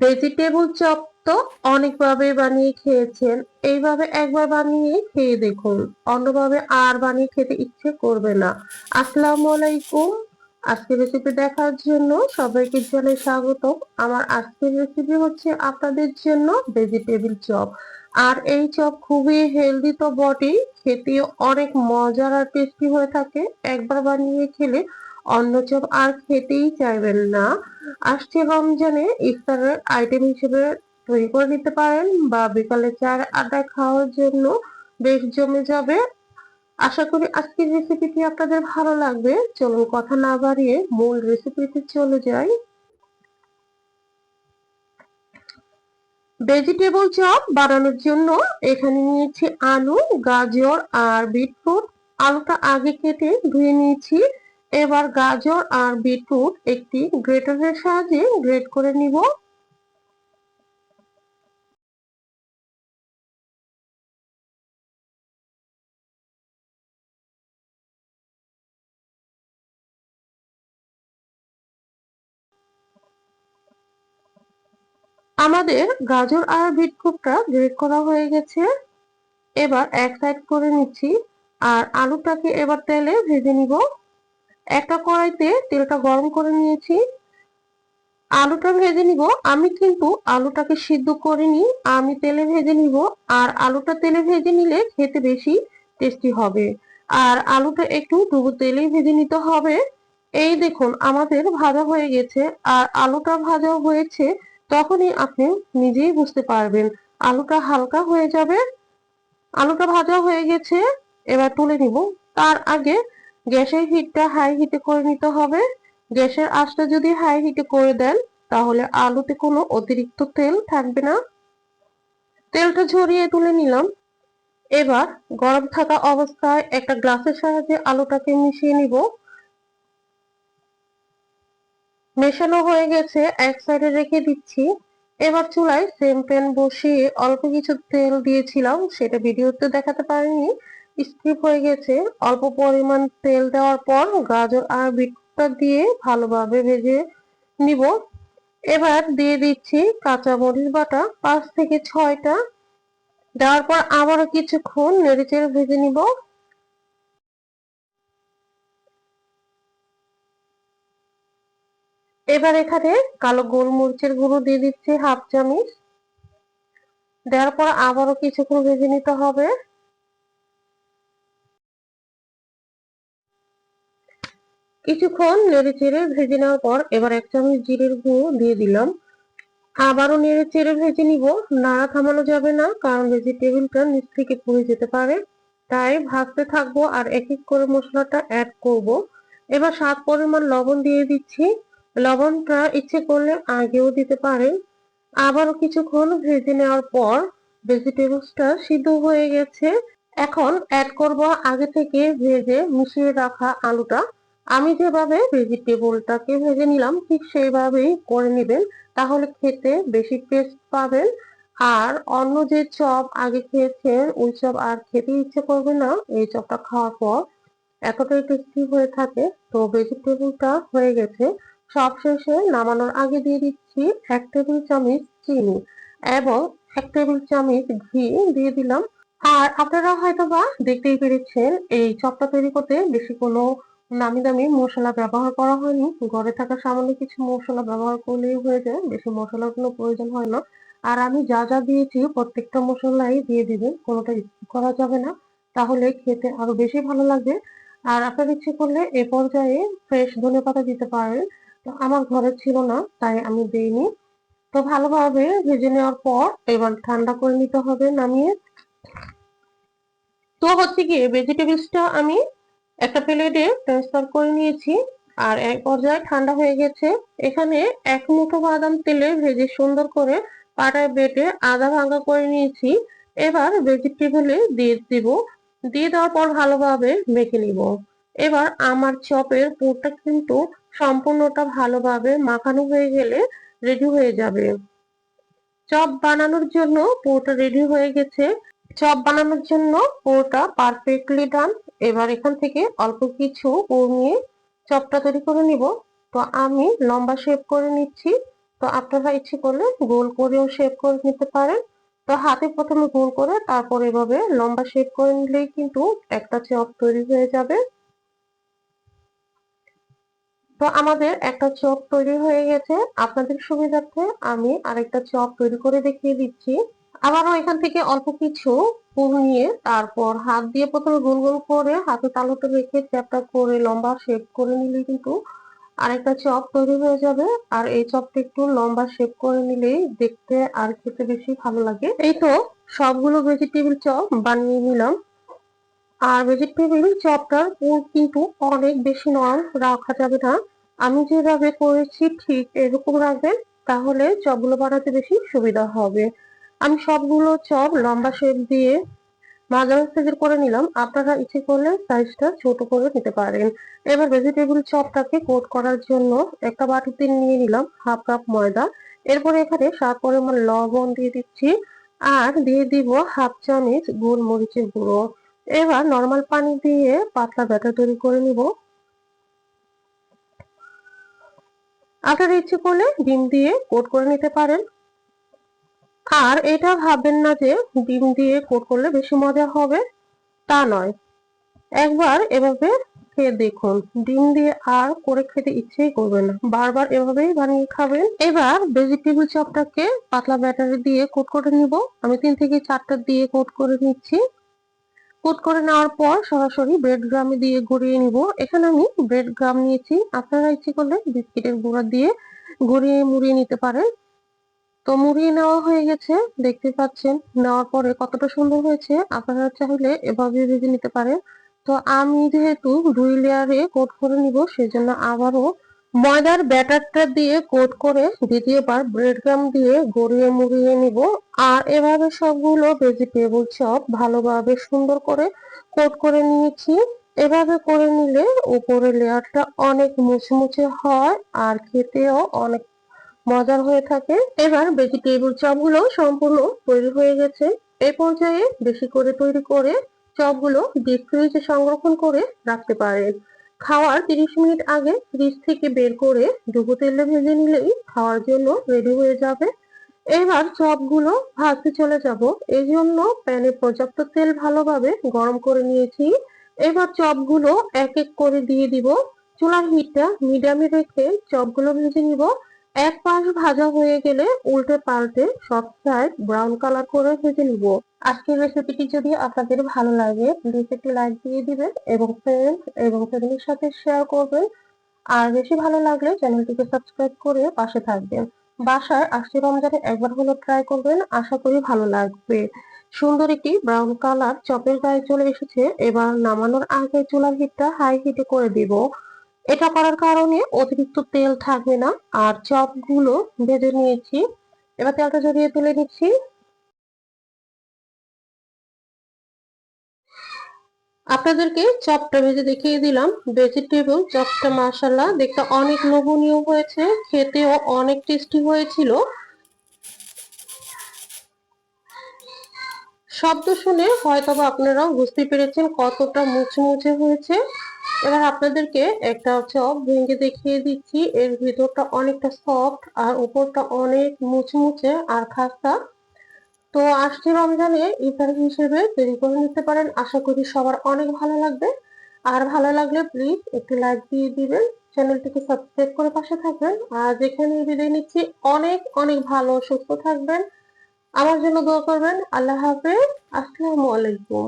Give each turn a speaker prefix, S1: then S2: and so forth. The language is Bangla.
S1: ভেজিটেবল চপ তো অনেকভাবে বানিয়ে খেয়েছেন। এইভাবে একবার বানিয়ে খেয়ে দেখুন। অন্যভাবে আর বানিয়ে খেতে ইচ্ছে করবে না। আসসালামু আলাইকুম। আজকের রেসিপি দেখার জন্য সবাইকে জানাই স্বাগত আমার আজকের রেসিপি হচ্ছে আপনাদের জন্য ভেজিটেবল চপ আর এই চপ খুবই হেলদি তো বটেই। খেতে অনেক মজার আর টেস্টি হয়ে থাকে। একবার বানিয়ে খেলে অন্য চপ আর খেতেই চাইবেন না। আসছে রমজানে ইফতারের আইটেম হিসেবে তৈরি করে নিতে পারেন বা বিকালে চার আড্ডায় খাওয়ার জন্য বেশ জমে যাবে। আশা করি আজকের রেসিপিটি আপনাদের ভালো লাগবে। চলুন কথা না বাড়িয়ে মূল রেসিপিতে চলে যাই। ভেজিটেবল চপ বানানোর জন্য এখানে নিয়েছি আলু, গাজর আর বিটরুট। আলুটা আগে কেটে ধুয়ে নিয়েছি। এবার গাজর আর বিটরুট একটি গ্রেটারের সাহায্যে গ্রেট করে নিব। আমাদের গাজর আর বিটরুটটা গ্রেট করা হয়ে গেছে। এবার এক সাইড করে নিচ্ছি আর আলুটাকে এবার তেলে ভেজে নিব। একটা কড়াইতে তেলটা গরম করে নিয়েছি। আলুটা ভেজে নিব। আমি কিন্তু আলুটাকে সিদ্ধ করিনি। আমি তেলে ভেজে নিব। আর আলুটা তেলে ভেজে নিলে খেতে বেশি টেস্টি হবে। আর আলুটা একটু ডুবো তেলে ভেজে নিতে হবে। এই দেখুন, আমাদের ভাজা হয়ে গেছে। আর আলুটা ভাজা হয়েছে। তখনই আপনি নিজেই বুঝতে পারবেন আলুটা হালকা হয়ে যাবে। আলুটা ভাজা হয়ে গেছে। এবার তুলে নিব। তার আগে গ্যাসের হিটটা হাই হিটে করে নিতে হবে। গ্যাসের আঁচটা যদি হাই হিটে করে দেন, তাহলে আলুতে কোনো অতিরিক্ত তেল থাকবে না। তেলটা ঝরিয়ে তুলে নিলাম। এবার গরম থাকা অবস্থায় একটা গ্লাসের সাহায্যে আলুটাকে মিশিয়ে নিব। মেশানো হয়ে গেছে, এক সাইডে রেখে দিচ্ছি। এবার চুলায় সেম প্যান বসিয়ে অল্প কিছু তেল দিয়েছিলাম, সেটা ভিডিওতে দেখাতে পারিনি। স্কিপ হয়ে গেছে। অল্প পরিমাণ তেল দেওয়ার পর গাজর আর বিটটা দিয়ে ভালোভাবে ভেজে নিব। এবার দিয়ে দিচ্ছি কাঁচা মরিচ বাটা, পাঁচ থেকে ছয়টা। দেওয়ার পর আবারও কিছুক্ষণ নেড়েচেড়ে ভেজে নিব। এবার এখানে কালো গোলমরিচের গুঁড়ো দিয়ে দিচ্ছি হাফ চামচ। দেওয়ার পর আবারও কিছুক্ষণ ভেজে নিতে হবে। কিছুক্ষণ নেড়ে চেড়ে ভেজে নেওয়ার পর এবার এক চামচ জিরের গুঁড়ো দিয়ে দিলাম। আবারও নেড়ে চেড়ে ভেজে নিব। নাড়া থামানো যাবে না, কারণ ভেজিটেবিলটা নিচ থেকে পুড়ে যেতে পারে। তাই ভাজতে থাকব আর এক এক করে মশলাটা অ্যাড করব। এবার স্বাদ পরিমাণ লবণ দিয়ে দিচ্ছি। লবণটা ইচ্ছে করলে আগেও দিতে পারেন। আবারও কিছুক্ষণ ভেজে নেওয়ার পর ভেজিটেবলসটা সিদ্ধ হয়ে গেছে। এখন অ্যাড করব আগে থেকে ভেজে মিশিয়ে রাখা আলুটা। আমি যেভাবে ভেজিটেবলটাকে ভেজে নিলাম, ঠিক সেইভাবেই করে নেবেন। তাহলে খেতে বেশি টেস্ট পাবেন। আর অন্য যে চপ আগে খেয়েছেন, ওই চপ আর খেতে ইচ্ছে করবে না। এই চপটা খাওয়ার পর এতটাই টেস্টি হয়ে থাকে, তো ভেজিটেবলটা হয়ে গেছে। সব শেষে নামানোর আগে দিয়ে দিচ্ছি এক টেবিল চামচ চিনি এবং এক টেবিল চামচ ঘি দিয়ে দিলাম। আর আপনারা হয়তো বা দেখতেই পেরেছেন, এই চপটা তৈরি করতে বেশি কোনো নামি দামি মশলা ব্যবহার করা হয়নি। ঘরে থাকা সামান্য কিছু মশলা ব্যবহার করলেই হয়ে যায়, বেশি মশলার কোনো প্রয়োজন হয় না। আর আমি যা যা দিয়েছি, প্রত্যেকটা মশলাই দিয়ে দিবেন, কোনোটা করা যাবে না। তাহলে খেতে আরও বেশি ভালো লাগবে। আর আপনার ইচ্ছে করলে এ পর্যায়ে ফ্রেশ ধনে পাতা দিতে পারেন। তো আমার ঘরে ছিল না, তাই আমি দেইনি। তো ভালোভাবে ভেজে নেওয়ার পর এবার ঠান্ডা করে নিতে হবে, নামিয়ে। তো হচ্ছে কি ভেজিটেবলসটা আমি একটা প্লেটে ট্রান্সফার করে নিয়েছি আর এক পর্যায়ে ঠান্ডা হয়ে গেছে। এখানে এক মুঠো বাদাম তেলে ভেজে সুন্দর করে পাটায় বেটে আদা ভাঙা করে নিয়েছি। এবার ভেজিটেবলে দিয়ে দিব। দিয়ে দেওয়ার পর ভালোভাবে মেখে নিব। এবার আমার চপের পুরটা কিন্তু সম্পূর্ণটা ভালোভাবে মাখানো হয়ে গেলে রেডি হয়ে যাবে। চপ বানানোর জন্য পুরোটা রেডি হয়ে গেছে। চপ বানানোর জন্য পুরোটা পারফেক্টলি ডান এবার এখান থেকে অল্প কিছু পুর নিয়ে চপটা তৈরি করে নিব। তো আমি লম্বা শেপ করে নিচ্ছি। তো আপনারা ইচ্ছে করলে গোল করেও শেপ করে নিতে পারেন। তো হাতে প্রথমে গোল করে তারপর এভাবে লম্বা শেপ করে নিলেই কিন্তু একটা চপ তৈরি হয়ে যাবে। তো আমাদের একটা চপ তৈরি হয়ে গেছে। আপনাদের সুবিধার্থে আমি আরেকটা চপ তৈরি করে দেখিয়ে দিচ্ছি। আবারও এখান থেকে অল্প কিছু পুর নিয়ে তারপর হাত দিয়ে প্রথমে গোল গোল করে হাতে তালুতে রেখে চ্যাপটা করে লম্বা শেপ করে নিলে কিন্তু আরেকটা চপ তৈরি হয়ে যাবে। আর এই চপটা একটু লম্বা শেপ করে নিলেই দেখতে আর খেতে বেশি ভালো লাগে। এই তো সবগুলো ভেজিটেবিল চপ বানিয়ে নিলাম। আর ভেজিটেবিল চপটার পুর কিন্তু অনেক বেশি নরম রাখা যাবে না। আমি যেভাবে করেছি ঠিক এরকম রাখবেন, তাহলে চপগুলো বানাতে বেশি সুবিধা হবে। আমি সবগুলো চপ লম্বা শেপ দিয়ে মাঝারি সাইজের করে নিলাম। আপনারা ইচ্ছে করলে সাইজটা ছোট করে নিতে পারেন। এবার ভেজিটেবিল চপটাকে কোট করার জন্য একটা বাটিতে নিয়ে নিলাম হাফ কাপ ময়দা। এরপরে এখানে স্বাদ পরিমাণ লবণ দিয়ে দিচ্ছি আর দিয়ে দিব হাফ চামচ গোলমরিচের গুঁড়ো। এবার নর্মাল পানি দিয়ে পাতলা ব্যাটার তৈরি করে নিব। আপনারা ইচ্ছে করলে ডিম দিয়ে কোট করে নিতে পারেন। আর এটা ভাববেন না যে ডিম দিয়ে কোট করলে বেশি মজা হবে, তা নয়। একবার এভাবে খেয়ে দেখুন। ডিম দিয়ে আর করে খেতে ইচ্ছেই করবে না। বারবার এভাবেই বানিয়ে খাবেন। এবার ভেজিটেবল চপটাকে পাতলা ব্যাটারি দিয়ে কোট করে নিব। আমি তিন থেকে চারটা দিয়ে কোট করে নিচ্ছি। কোট করে নেওয়ার পর সরাসরি ব্রেড গ্রামে দিয়ে গড়িয়ে নিব। এখানে আমি ব্রেড গ্রাম নিয়েছি। আপনারা ইচ্ছে করলে বিস্কিটের গুঁড়া দিয়ে গড়িয়ে মুড়িয়ে নিতে পারেন। তো মুড়িয়ে নেওয়া হয়ে গেছে, দেখতে পাচ্ছেন। নেওয়ার পরে কতটা সুন্দর হয়েছে, আপনারা চাইলে এভাবে ভেজে নিতে পারেন। তো আমি যেহেতু দুই লেয়ারে কোট করে নিব, সেজন্য আবারও ময়দার ব্যাটারটা দিয়ে কোট করে দ্বিতীয়বার ব্রেড গ্রাম দিয়ে গড়িয়ে মুড়িয়ে নিব। আর এভাবে সবগুলো ভেজিটেবল চপ ভালোভাবে সুন্দর করে কোট করে নিয়েছি। এভাবে করে নিলে উপরের লেয়ারটা অনেক মুচমুচে হয় আর খেতেও অনেক মজার হয়ে থাকে। এবার ভেজিটেবল চপগুলো সম্পূর্ণ তৈরি হয়ে গেছে। এই পর্যায়ে বেশি করে তৈরি করে চপগুলো ডিপ ফ্রিজে সংরক্ষণ করে রাখতে পারেন। খাওয়ার তিরিশ মিনিট আগে ফ্রিজ থেকে বের করে ডুবো তেলে ভেজে নিলেই খাওয়ার জন্য রেডি হয়ে যাবে। এবার চপগুলো ভাজতে চলে যাব। এই জন্য প্যানে পর্যাপ্ত তেল ভালোভাবে গরম করে নিয়েছি। এবার চপগুলো এক এক করে দিয়ে দিব। চুলার হিটটা মিডিয়ামে রেখে চপগুলো ভেজে নিব। এক পাশ ভাজা হয়ে গেলে উল্টে পাল্টে সব সাইড ব্রাউন কালার করে ভেজে নিব। আজকের রেসিপিটি যদি আপনাদের ভালো লাগে প্লিজ একটি লাইক দিয়ে দিবেন এবং ফ্রেন্ড এবং ফ্যামিলির সাথে শেয়ার করবেন। আর বেশি ভালো লাগলে চ্যানেলটিকে সাবস্ক্রাইব করে পাশে থাকবেন। বাসায় আজকে রমজানে একবার হলো ট্রাই করবেন, আশা করি ভালো লাগবে। সুন্দর একটি ব্রাউন কালার চপের গায়ে চলে এসেছে, এবার নামানোর আগে চুলার হিটটা হাই হিটে করে দিব। এটা করার কারণে অতিরিক্ত তেল থাকবে না, আর চপগুলো ভেজে নিয়েছি। এবার তেলটা জড়িয়ে তুলে নিচ্ছি। আপনাদেরকে চপটা ভেজে দেখিয়ে দিলাম। ভেজিটেবল চপটা মাসাল্লাহ দেখতে অনেক লোভনীয় হয়েছে, খেতেও অনেক টেস্টি হয়েছিল। শব্দ শুনে হয়তো আপনারাও বুঝতে পেরেছেন কতটা মুচমুচে হয়েছে। এবার আপনাদেরকে একটা চপ ভেঙে দেখিয়ে দিচ্ছি। এর ভিতরটা অনেকটা সফট আর উপরটা অনেক মুচমুচে আর খাস্তা। তো আসছে রমজানে, ইফতার হিসেবে তৈরি করে নিতে পারেন। আশা করি সবার অনেক ভালো লাগবে। আর ভালো লাগলে প্লিজ একটু লাইক দিয়ে দিবেন। চ্যানেলটিকে সাবস্ক্রাইব করে পাশে থাকবেন। আর যেখানে বিদায় নিচ্ছি, অনেক অনেক ভালো, সুস্থ থাকবেন। আমার জন্য দোয়া করবেন। আল্লাহ হাফেজ। আসসালামু আলাইকুম।